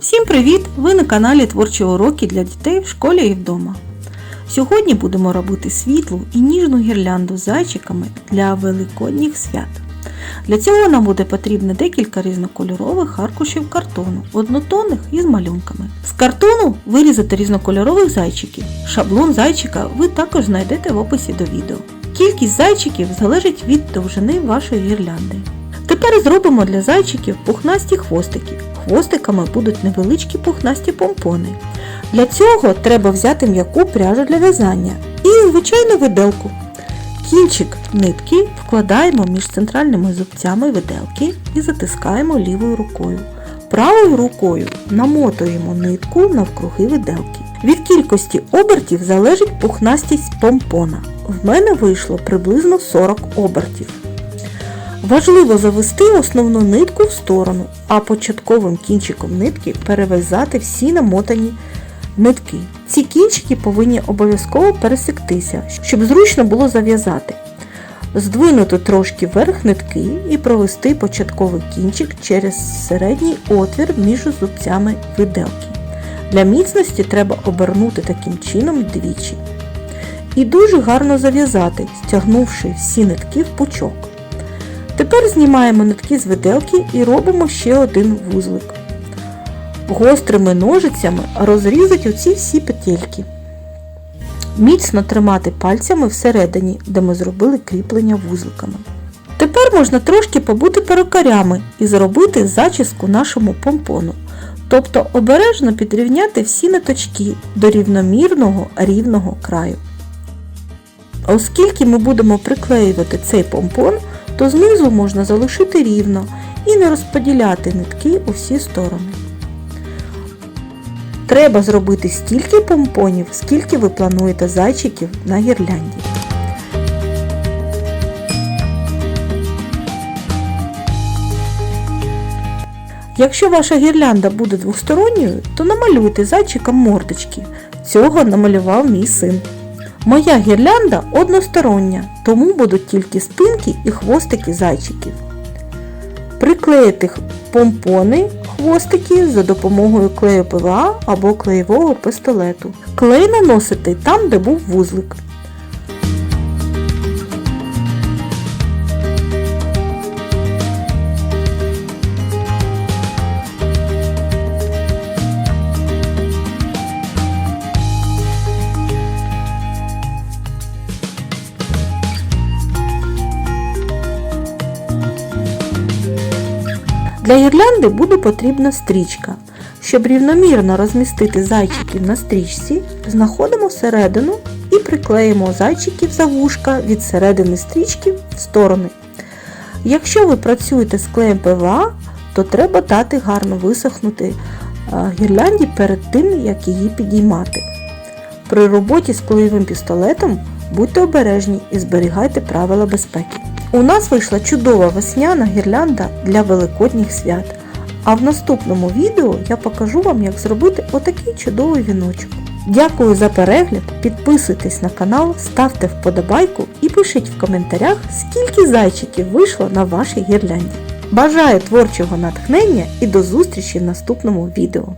Всім привіт! Ви на каналі Творчі уроки для дітей в школі і вдома. Сьогодні будемо робити світлу і ніжну гірлянду з зайчиками для великодніх свят. Для цього нам буде потрібно декілька різнокольорових аркушів картону, однотонних і з малюнками. З картону вирізати різнокольорових зайчиків. Шаблон зайчика ви також знайдете в описі до відео. Кількість зайчиків залежить від довжини вашої гірлянди. Тепер зробимо для зайчиків пухнасті хвостики. Хвостиками будуть невеличкі пухнасті помпони. Для цього треба взяти м'яку пряжу для в'язання і звичайну виделку. Кінчик нитки вкладаємо між центральними зубцями виделки і затискаємо лівою рукою. Правою рукою намотуємо нитку навкруги виделки. Від кількості обертів залежить пухнастість помпона. В мене вийшло приблизно 40 обертів. Важливо завести основну нитку в сторону, а початковим кінчиком нитки перев'язати всі намотані нитки. Ці кінчики повинні обов'язково пересектися, щоб зручно було зав'язати. Здвинути трошки вверх нитки і провести початковий кінчик через середній отвір між зубцями виделки. Для міцності треба обернути таким чином двічі. І дуже гарно зав'язати, стягнувши всі нитки в пучок. Тепер знімаємо нитки з виделки і робимо ще один вузлик. Гострими ножицями розрізати оці всі петельки. Міцно тримати пальцями всередині, де ми зробили кріплення вузликами. Тепер можна трошки побути перукарями і зробити зачіску нашому помпону. Тобто обережно підрівняти всі ниточки до рівномірного рівного краю. Оскільки ми будемо приклеювати цей помпон, то знизу можна залишити рівно і не розподіляти нитки у всі сторони. Треба зробити стільки помпонів, скільки ви плануєте зайчиків на гірлянді. Якщо ваша гірлянда буде двосторонньою, то намалюйте зайчикам мордочки. Цього намалював мій син. Моя гірлянда одностороння, тому будуть тільки спинки і хвостики зайчиків. Приклеїти помпони хвостики за допомогою клею ПВА або клеєвого пистолету. Клей наносити там, де був вузлик. Для гірлянди буде потрібна стрічка. Щоб рівномірно розмістити зайчиків на стрічці, знаходимо середину і приклеїмо зайчиків за вушка від середини стрічки в сторони. Якщо ви працюєте з клеєм ПВА, то треба дати гарно висохнути е, гірлянді перед тим, як її підіймати. При роботі з клеєвим пістолетом будьте обережні і зберігайте правила безпеки. У нас вийшла чудова весняна гірлянда для великодніх свят. А в наступному відео я покажу вам, як зробити отакий чудовий віночок. Дякую за перегляд, підписуйтесь на канал, ставте вподобайку і пишіть в коментарях, скільки зайчиків вийшло на вашій гірлянді. Бажаю творчого натхнення і до зустрічі в наступному відео.